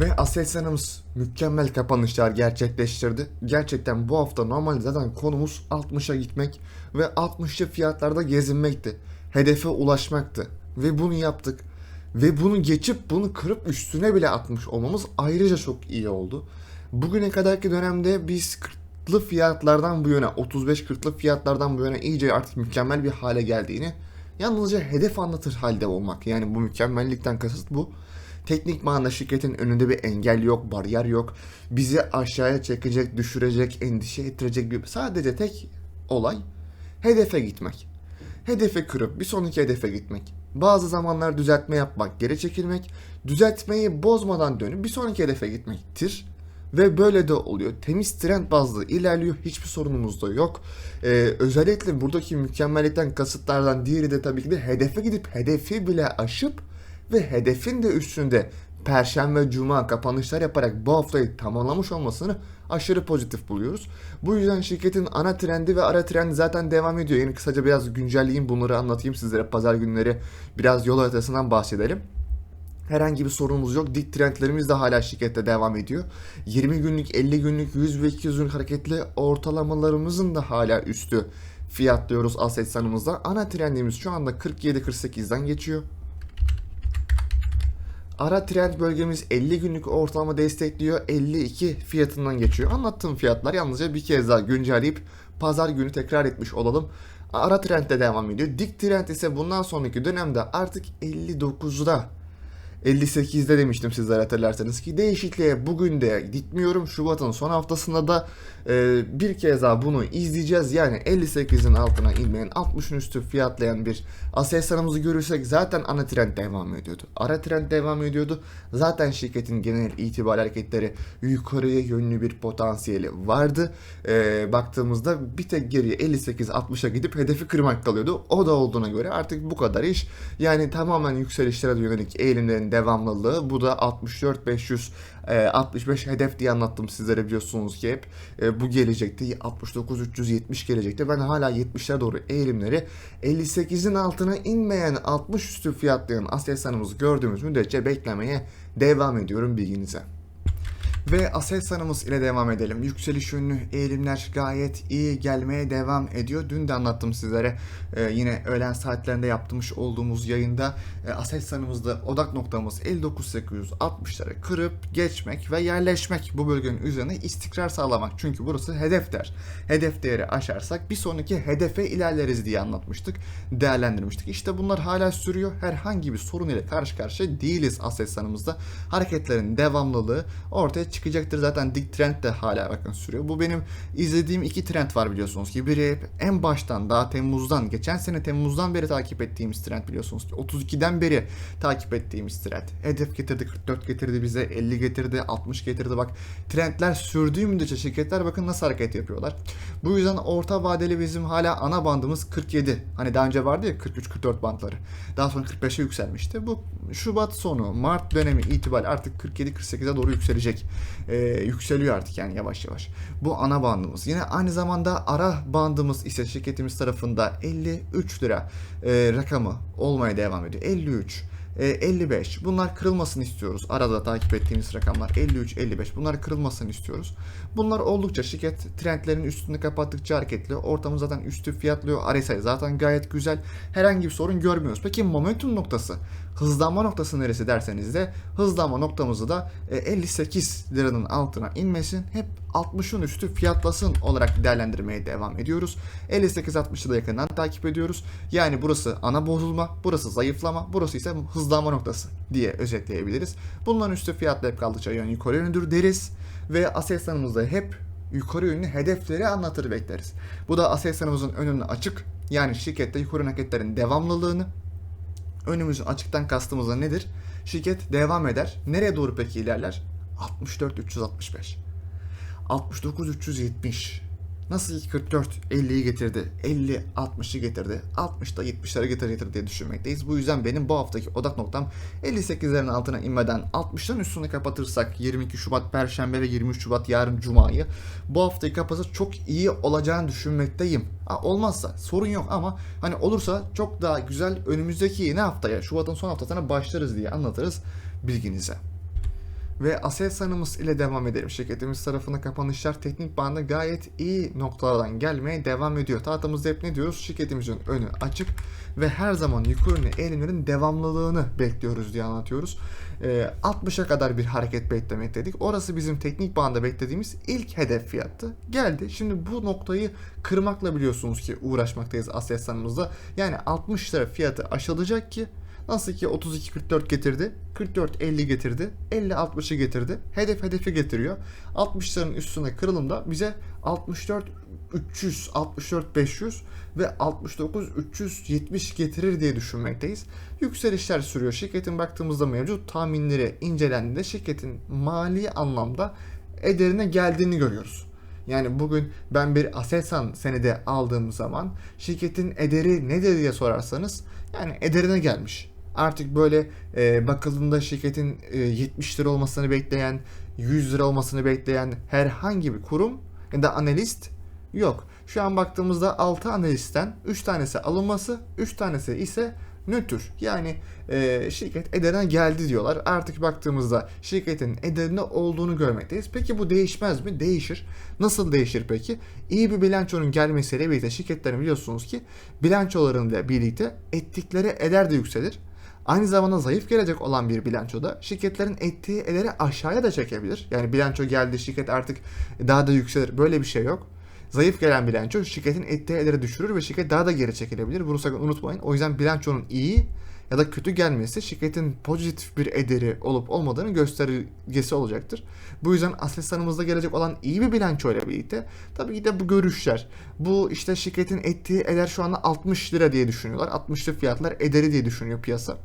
Ve Aselsan'ımız mükemmel kapanışlar gerçekleştirdi. Gerçekten bu hafta normalde zaten konumuz 60'a gitmek ve 60'lı fiyatlarda gezinmekti. Hedefe ulaşmaktı. Ve bunu yaptık. Ve bunu geçip bunu kırıp üstüne bile atmış olmamız ayrıca çok iyi oldu. Bugüne kadarki dönemde biz 40'lı fiyatlardan bu yana 35-40'lı fiyatlardan bu yana iyice artık mükemmel bir hale geldiğini yalnızca hedef anlatır halde olmak. Yani bu mükemmellikten kasıt bu. Teknik manada şirketin önünde bir engel yok, bariyer yok. Bizi aşağıya çekecek, düşürecek, endişe ettirecek bir sadece tek olay hedefe gitmek. Hedefe kırıp bir sonraki hedefe gitmek. Bazı zamanlar düzeltme yapmak, geri çekilmek, düzeltmeyi bozmadan dönüp bir sonraki hedefe gitmektir. Ve böyle de oluyor. Temiz trend bazlı ilerliyor. Hiçbir sorunumuz da yok. Ee, özellikle buradaki mükemmellikten kasıtlardan diğeri de tabii ki de hedefe gidip hedefi bile aşıp ve hedefin de üstünde Perşembe, Cuma kapanışlar yaparak bu haftayı tamamlamış olmasını aşırı pozitif buluyoruz. Bu yüzden şirketin ana trendi ve ara trendi zaten devam ediyor. Yani kısaca biraz güncelleyeyim bunları anlatayım sizlere. Pazar günleri biraz yol haritasından bahsedelim. Herhangi bir sorunumuz yok. Dik trendlerimiz de hala şirkette devam ediyor. 20 günlük, 50 günlük, 100 ve 200 günlük hareketli ortalamalarımızın da hala üstü fiyatlıyoruz Aselsan'ımızda. Ana trendimiz şu anda 47-48'den geçiyor. Ara trend bölgemiz 50 günlük ortalama destekliyor. 52 fiyatından geçiyor. Anlattığım fiyatlar yalnızca bir kez daha güncelleyip pazar günü tekrar etmiş olalım. Ara trend de devam ediyor. Dik trend ise bundan sonraki dönemde artık 59'da 58'de demiştim sizlere hatırlarsanız ki değişikliğe bugün de gitmiyorum. Şubat'ın son haftasında da e, bir kez daha bunu izleyeceğiz. Yani 58'in altına inmeyen 60'ın üstü fiyatlayan bir Aselsan'ımızı görürsek zaten ana trend devam ediyordu. Ara trend devam ediyordu. Zaten şirketin genel itibari hareketleri yukarıya yönlü bir potansiyeli vardı. E, baktığımızda bir tek geriye 58-60'a gidip hedefi kırmak kalıyordu. O da olduğuna göre artık bu kadar iş. Yani tamamen yükselişlere yönelik eğilimlerin devamlılığı. Bu da 64 500 65 hedef diye anlattım sizlere biliyorsunuz ki hep. E, bu gelecekti. 69 370 gelecekti. Ben hala 70'lere doğru eğilimleri 58'in altına inmeyen 60 üstü fiyatlayan Aselsan'ımızı gördüğümüz müddetçe beklemeye devam ediyorum bilginize. Ve Aselsan'ımız ile devam edelim. Yükseliş yönlü eğilimler gayet iyi gelmeye devam ediyor. Dün de anlattım sizlere. Ee, yine öğlen saatlerinde yapmış olduğumuz yayında e, Aselsan'ımızda odak noktamız 59.860'ları kırıp geçmek ve yerleşmek. Bu bölgenin üzerine istikrar sağlamak. Çünkü burası hedef der. Hedef değeri aşarsak bir sonraki hedefe ilerleriz diye anlatmıştık. Değerlendirmiştik. İşte bunlar hala sürüyor. Herhangi bir sorun ile karşı karşıya değiliz Aselsan'ımızda. Hareketlerin devamlılığı ortaya çıkacaktır. Zaten dik trend de hala bakın sürüyor. Bu benim izlediğim iki trend var biliyorsunuz ki. Biri en baştan daha Temmuz'dan, geçen sene Temmuz'dan beri takip ettiğimiz trend biliyorsunuz ki. 32'den beri takip ettiğimiz trend. Hedef getirdi, 44 getirdi bize, 50 getirdi, 60 getirdi. Bak trendler sürdüğü müddetçe şirketler bakın nasıl hareket yapıyorlar. Bu yüzden orta vadeli bizim hala ana bandımız 47. Hani daha önce vardı ya 43-44 bantları. Daha sonra 45'e yükselmişti. Bu Şubat sonu, Mart dönemi itibariyle artık 47-48'e doğru yükselecek. Ee, yükseliyor artık yani yavaş yavaş. Bu ana bandımız. Yine aynı zamanda ara bandımız ise şirketimiz tarafında 53 lira e, rakamı olmaya devam ediyor. 53. e, 55. Bunlar kırılmasını istiyoruz. Arada takip ettiğimiz rakamlar 53, 55. Bunlar kırılmasını istiyoruz. Bunlar oldukça şirket trendlerin üstünde kapattıkça hareketli. Ortamı zaten üstü fiyatlıyor. RSI zaten gayet güzel. Herhangi bir sorun görmüyoruz. Peki momentum noktası? Hızlanma noktası neresi derseniz de hızlanma noktamızı da e, 58 liranın altına inmesin. Hep 60'ın üstü fiyatlasın olarak değerlendirmeye devam ediyoruz. 58-60'ı da yakından takip ediyoruz. Yani burası ana bozulma, burası zayıflama, burası ise hızlanma noktası diye özetleyebiliriz. Bunların üstü fiyatlayıp kaldıkça yön yukarı yönüdür deriz. Ve Aselsan'ımızda hep yukarı yönlü hedefleri anlatır bekleriz. Bu da Aselsan'ımızın önünü açık. Yani şirkette yukarı hareketlerin devamlılığını önümüzün açıktan kastımız da nedir? Şirket devam eder. Nereye doğru peki ilerler? 64 365. 69 370. Nasıl ki 44 50'yi getirdi, 50 60'ı getirdi, 60 da 70'lere getirir diye düşünmekteyiz. Bu yüzden benim bu haftaki odak noktam 58'lerin altına inmeden 60'ların üstünü kapatırsak 22 Şubat Perşembe ve 23 Şubat yarın Cuma'yı bu haftayı kapatırsak çok iyi olacağını düşünmekteyim. Ha, olmazsa sorun yok ama hani olursa çok daha güzel önümüzdeki ne haftaya Şubat'ın son haftasına başlarız diye anlatırız bilginize ve Aselsan'ımız ile devam edelim. Şirketimiz tarafında kapanışlar teknik banda gayet iyi noktalardan gelmeye devam ediyor. Tahtamızda hep ne diyoruz? Şirketimizin önü açık ve her zaman yukarı eğilimlerin devamlılığını bekliyoruz diye anlatıyoruz. Ee, 60'a kadar bir hareket beklemekteydik. Orası bizim teknik banda beklediğimiz ilk hedef fiyattı. Geldi. Şimdi bu noktayı kırmakla biliyorsunuz ki uğraşmaktayız Aselsan'ımızda. Yani 60 lira fiyatı aşılacak ki Nasıl ki 32-44 getirdi, 44-50 getirdi, 50-60'ı getirdi. Hedef hedefi getiriyor. 60'ların üstüne kırılımda bize 64 300, 64 500 ve 69 370 getirir diye düşünmekteyiz. Yükselişler sürüyor. Şirketin baktığımızda mevcut tahminleri incelendiğinde şirketin mali anlamda ederine geldiğini görüyoruz. Yani bugün ben bir Aselsan senedi aldığım zaman şirketin ederi nedir diye sorarsanız yani ederine gelmiş artık böyle e, bakıldığında şirketin e, 70 lira olmasını bekleyen, 100 lira olmasını bekleyen herhangi bir kurum ya da analist yok. Şu an baktığımızda 6 analistten 3 tanesi alınması, 3 tanesi ise nötr. Yani e, şirket ederine geldi diyorlar. Artık baktığımızda şirketin ederine olduğunu görmekteyiz. Peki bu değişmez mi? Değişir. Nasıl değişir peki? İyi bir bilançonun gelmesiyle birlikte şirketlerin biliyorsunuz ki bilançolarıyla birlikte ettikleri eder de yükselir. Aynı zamanda zayıf gelecek olan bir bilançoda şirketlerin ettiği ederi aşağıya da çekebilir. Yani bilanço geldi şirket artık daha da yükselir. Böyle bir şey yok. Zayıf gelen bilanço şirketin ettiği ederi düşürür ve şirket daha da geri çekilebilir. Bunu sakın unutmayın. O yüzden bilançonun iyi ya da kötü gelmesi şirketin pozitif bir ederi olup olmadığını göstergesi olacaktır. Bu yüzden Aselsan'ımızda gelecek olan iyi bir bilanço ile birlikte tabii ki de bu görüşler, bu işte şirketin ettiği eder şu anda 60 lira diye düşünüyorlar. 60 lira fiyatlar ederi diye düşünüyor piyasa.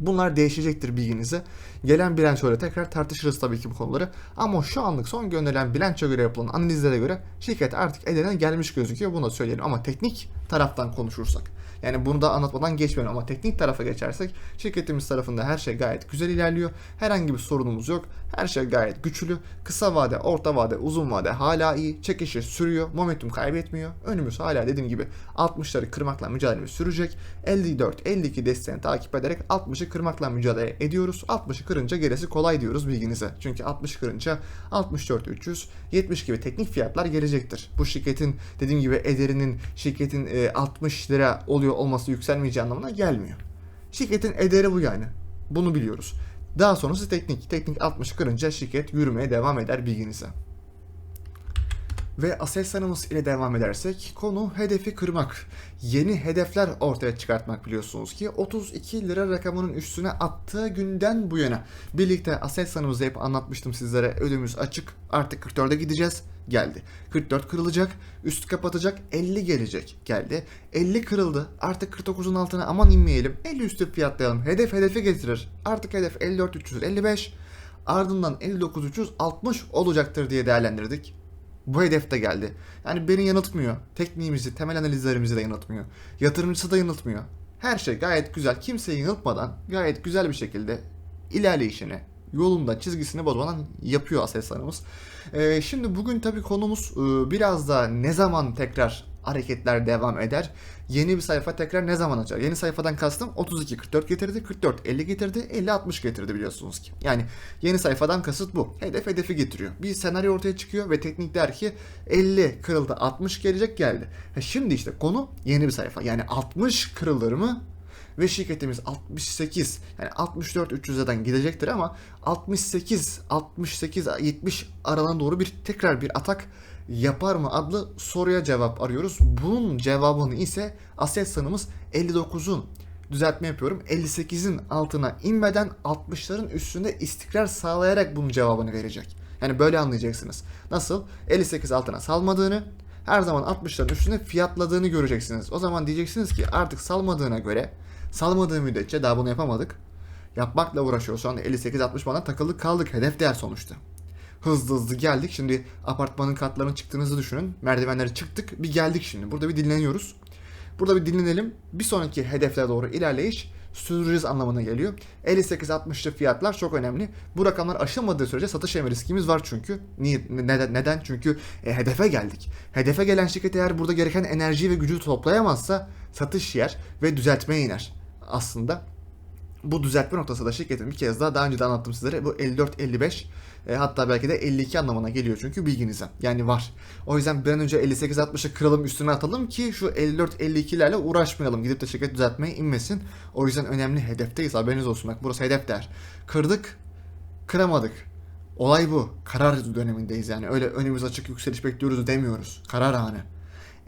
Bunlar değişecektir bilginize. Gelen bilançoyla tekrar tartışırız tabii ki bu konuları. Ama şu anlık son gönderilen bilanço göre yapılan analizlere göre şirket artık eline gelmiş gözüküyor. Bunu da söyleyelim. Ama teknik taraftan konuşursak. Yani bunu da anlatmadan geçmiyorum ama teknik tarafa geçersek şirketimiz tarafında her şey gayet güzel ilerliyor. Herhangi bir sorunumuz yok. Her şey gayet güçlü. Kısa vade, orta vade, uzun vade hala iyi. Çekişi sürüyor. Momentum kaybetmiyor. Önümüz hala dediğim gibi 60'ları kırmakla mücadelemiz sürecek. 54, 52 desteğini takip ederek 60'ı kırmakla mücadele ediyoruz. 60'ı kırınca gerisi kolay diyoruz bilginize. Çünkü 60'ı kırınca 64 300, 70 gibi teknik fiyatlar gelecektir. Bu şirketin dediğim gibi ederinin şirketin e, 60 lira oluyor olması yükselmeyeceği anlamına gelmiyor. Şirketin ederi bu yani. Bunu biliyoruz. Daha sonrası teknik. Teknik 60 kırınca şirket yürümeye devam eder bilginize. Ve Aselsan'ımız ile devam edersek konu hedefi kırmak. Yeni hedefler ortaya çıkartmak biliyorsunuz ki 32 lira rakamının üstüne attığı günden bu yana. Birlikte Aselsan'ımızı hep anlatmıştım sizlere ödümüz açık artık 44'e gideceğiz geldi. 44 kırılacak üst kapatacak 50 gelecek geldi. 50 kırıldı artık 49'un altına aman inmeyelim 50 üstü fiyatlayalım hedef hedefi getirir. Artık hedef 54 355 ardından 59 360 olacaktır diye değerlendirdik. Bu hedef de geldi. Yani beni yanıltmıyor. Tekniğimizi, temel analizlerimizi de yanıltmıyor. Yatırımcısı da yanıltmıyor. Her şey gayet güzel. Kimseyi yanıltmadan gayet güzel bir şekilde ilerleyişini, yolunda çizgisini bozmadan yapıyor Aselsan'ımız. Ee, şimdi bugün tabii konumuz e, biraz da ne zaman tekrar hareketler devam eder? Yeni bir sayfa tekrar ne zaman açar? Yeni sayfadan kastım 32 44 getirdi, 44 50 getirdi, 50 60 getirdi biliyorsunuz ki. Yani yeni sayfadan kasıt bu. Hedef hedefi getiriyor. Bir senaryo ortaya çıkıyor ve teknik der ki 50 kırıldı 60 gelecek geldi. Ha şimdi işte konu yeni bir sayfa. Yani 60 kırılır mı? ve şirketimiz 68 yani 64 300'den gidecektir ama 68 68 70 aralığına doğru bir tekrar bir atak yapar mı adlı soruya cevap arıyoruz. Bunun cevabını ise Aselsan'ımız 59'un düzeltme yapıyorum 58'in altına inmeden 60'ların üstünde istikrar sağlayarak bunun cevabını verecek. Yani böyle anlayacaksınız. Nasıl? 58 altına salmadığını, her zaman 60'ların üstünde fiyatladığını göreceksiniz. O zaman diyeceksiniz ki artık salmadığına göre salmadığı müddetçe daha bunu yapamadık. Yapmakla uğraşıyoruz. Şu anda 58-60 bana takıldık kaldık. Hedef değer sonuçta. Hızlı hızlı geldik. Şimdi apartmanın katlarına çıktığınızı düşünün. Merdivenlere çıktık. Bir geldik şimdi. Burada bir dinleniyoruz. Burada bir dinlenelim. Bir sonraki hedeflere doğru ilerleyiş sürdüreceğiz anlamına geliyor. 58-60'lı fiyatlar çok önemli. Bu rakamlar aşılmadığı sürece satış yeme riskimiz var çünkü. Niye? Neden? Neden? Çünkü e, hedefe geldik. Hedefe gelen şirket eğer burada gereken enerjiyi ve gücü toplayamazsa satış yer ve düzeltmeye iner aslında. Bu düzeltme noktası da şirketin bir kez daha daha önce de anlattım sizlere. Bu 54-55 e, hatta belki de 52 anlamına geliyor çünkü bilginize. Yani var. O yüzden bir an önce 58-60'ı kıralım üstüne atalım ki şu 54-52'lerle uğraşmayalım. Gidip de şirket düzeltmeye inmesin. O yüzden önemli hedefteyiz haberiniz olsun. Bak burası hedef der. Kırdık, kıramadık. Olay bu. Karar dönemindeyiz yani. Öyle önümüz açık yükseliş bekliyoruz demiyoruz. Karar anı.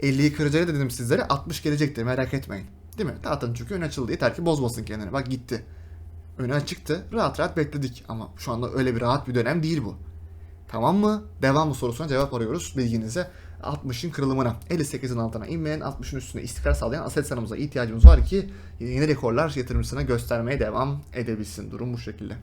50'yi kıracağını dedim sizlere 60 gelecektir merak etmeyin. Değil mi? Zaten çünkü ön açıldı. Yeter ki bozmasın kendini. Bak gitti. Öne çıktı. Rahat rahat bekledik. Ama şu anda öyle bir rahat bir dönem değil bu. Tamam mı? Devamlı sorusuna cevap arıyoruz bilginize. 60'ın kırılımına, 58'in altına inmeyen, 60'ın üstüne istikrar sağlayan aset sanımıza ihtiyacımız var ki yeni rekorlar yatırımcısına göstermeye devam edebilsin. Durum bu şekilde.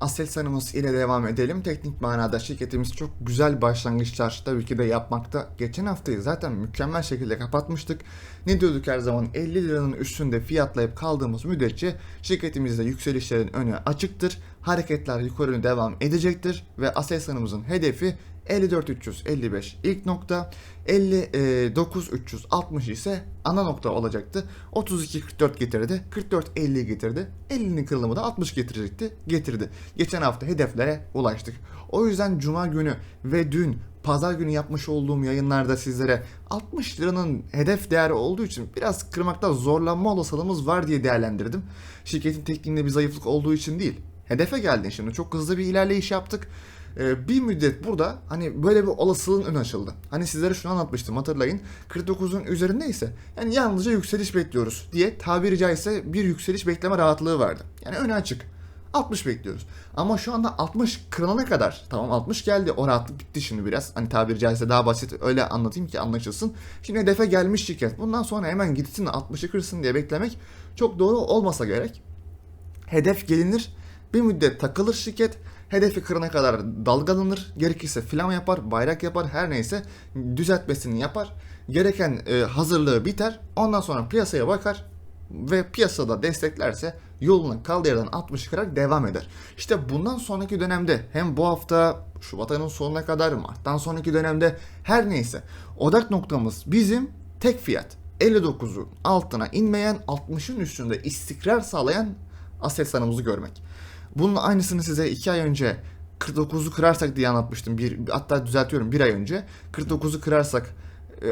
Aselsan'ımız ile devam edelim. Teknik manada şirketimiz çok güzel başlangıçlar tabii ki de yapmakta. Geçen haftayı zaten mükemmel şekilde kapatmıştık. Ne diyorduk her zaman 50 liranın üstünde fiyatlayıp kaldığımız müddetçe şirketimizde yükselişlerin önü açıktır. Hareketler yukarı devam edecektir ve Aselsan'ımızın hedefi 54.355 ilk nokta, 59.360 ise ana nokta olacaktı. 32.44 getirdi, 44.50 getirdi, 50'nin kırılımı da 60 getirecekti, getirdi. Geçen hafta hedeflere ulaştık. O yüzden cuma günü ve dün pazar günü yapmış olduğum yayınlarda sizlere 60 liranın hedef değeri olduğu için biraz kırmakta zorlanma olasılığımız var diye değerlendirdim. Şirketin tekniğinde bir zayıflık olduğu için değil. Hedefe geldin şimdi. Çok hızlı bir ilerleyiş yaptık e, bir müddet burada hani böyle bir olasılığın ön açıldı. Hani sizlere şunu anlatmıştım hatırlayın. 49'un üzerindeyse yani yalnızca yükseliş bekliyoruz diye tabiri caizse bir yükseliş bekleme rahatlığı vardı. Yani öne açık. 60 bekliyoruz. Ama şu anda 60 kırılana kadar tamam 60 geldi o rahatlık bitti şimdi biraz. Hani tabiri caizse daha basit öyle anlatayım ki anlaşılsın. Şimdi hedefe gelmiş şirket. Bundan sonra hemen gitsin 60'ı kırsın diye beklemek çok doğru olmasa gerek. Hedef gelinir Bir müddet takılır şirket. Hedefi kırana kadar dalgalanır. Gerekirse flama yapar, bayrak yapar, her neyse düzeltmesini yapar. Gereken e, hazırlığı biter. Ondan sonra piyasaya bakar ve piyasada desteklerse yoluna kaldığı yerden 60 kırarak devam eder. İşte bundan sonraki dönemde hem bu hafta Şubat ayının sonuna kadar Mart'tan sonraki dönemde her neyse odak noktamız bizim tek fiyat 59'u altına inmeyen 60'ın üstünde istikrar sağlayan Aselsan'ımızı görmek. Bunun aynısını size 2 ay önce 49'u kırarsak diye anlatmıştım. Bir, hatta düzeltiyorum bir ay önce. 49'u kırarsak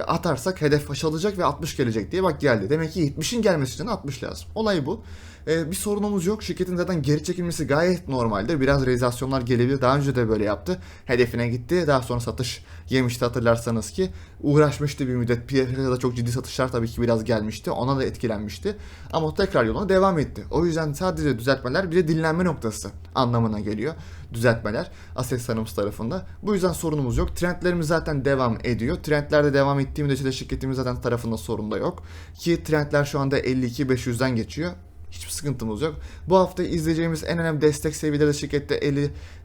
atarsak hedef aşılacak ve 60 gelecek diye bak geldi. Demek ki 70'in gelmesi için 60 lazım. Olay bu. E, bir sorunumuz yok. Şirketin zaten geri çekilmesi gayet normaldir. Biraz realizasyonlar gelebilir. Daha önce de böyle yaptı. Hedefine gitti. Daha sonra satış yemişti hatırlarsanız ki. Uğraşmıştı bir müddet. Piyasada çok ciddi satışlar tabii ki biraz gelmişti. Ona da etkilenmişti. Ama tekrar yoluna devam etti. O yüzden sadece düzeltmeler bir de dinlenme noktası anlamına geliyor. Düzeltmeler Aselsan'ımız tarafında. Bu yüzden sorunumuz yok. Trendlerimiz zaten devam ediyor. Trendlerde devam ettiği müddetçe de şirketimiz zaten tarafında sorun da yok. Ki trendler şu anda 52-500'den geçiyor. Hiçbir sıkıntımız yok. Bu hafta izleyeceğimiz en önemli destek seviyeleri de şirkette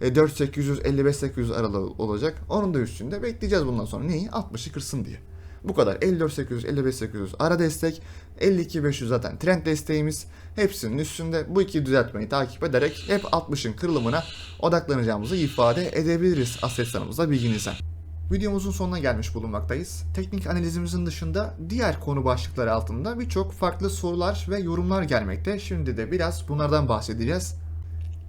54 800 55 800 aralığı olacak. Onun da üstünde bekleyeceğiz bundan sonra. Neyi? 60'ı kırsın diye. Bu kadar. 54 800 55 800 ara destek. 52 500 zaten trend desteğimiz. Hepsinin üstünde bu iki düzeltmeyi takip ederek hep 60'ın kırılımına odaklanacağımızı ifade edebiliriz Aselsan'ımızla bilginize. Videomuzun sonuna gelmiş bulunmaktayız. Teknik analizimizin dışında diğer konu başlıkları altında birçok farklı sorular ve yorumlar gelmekte. Şimdi de biraz bunlardan bahsedeceğiz.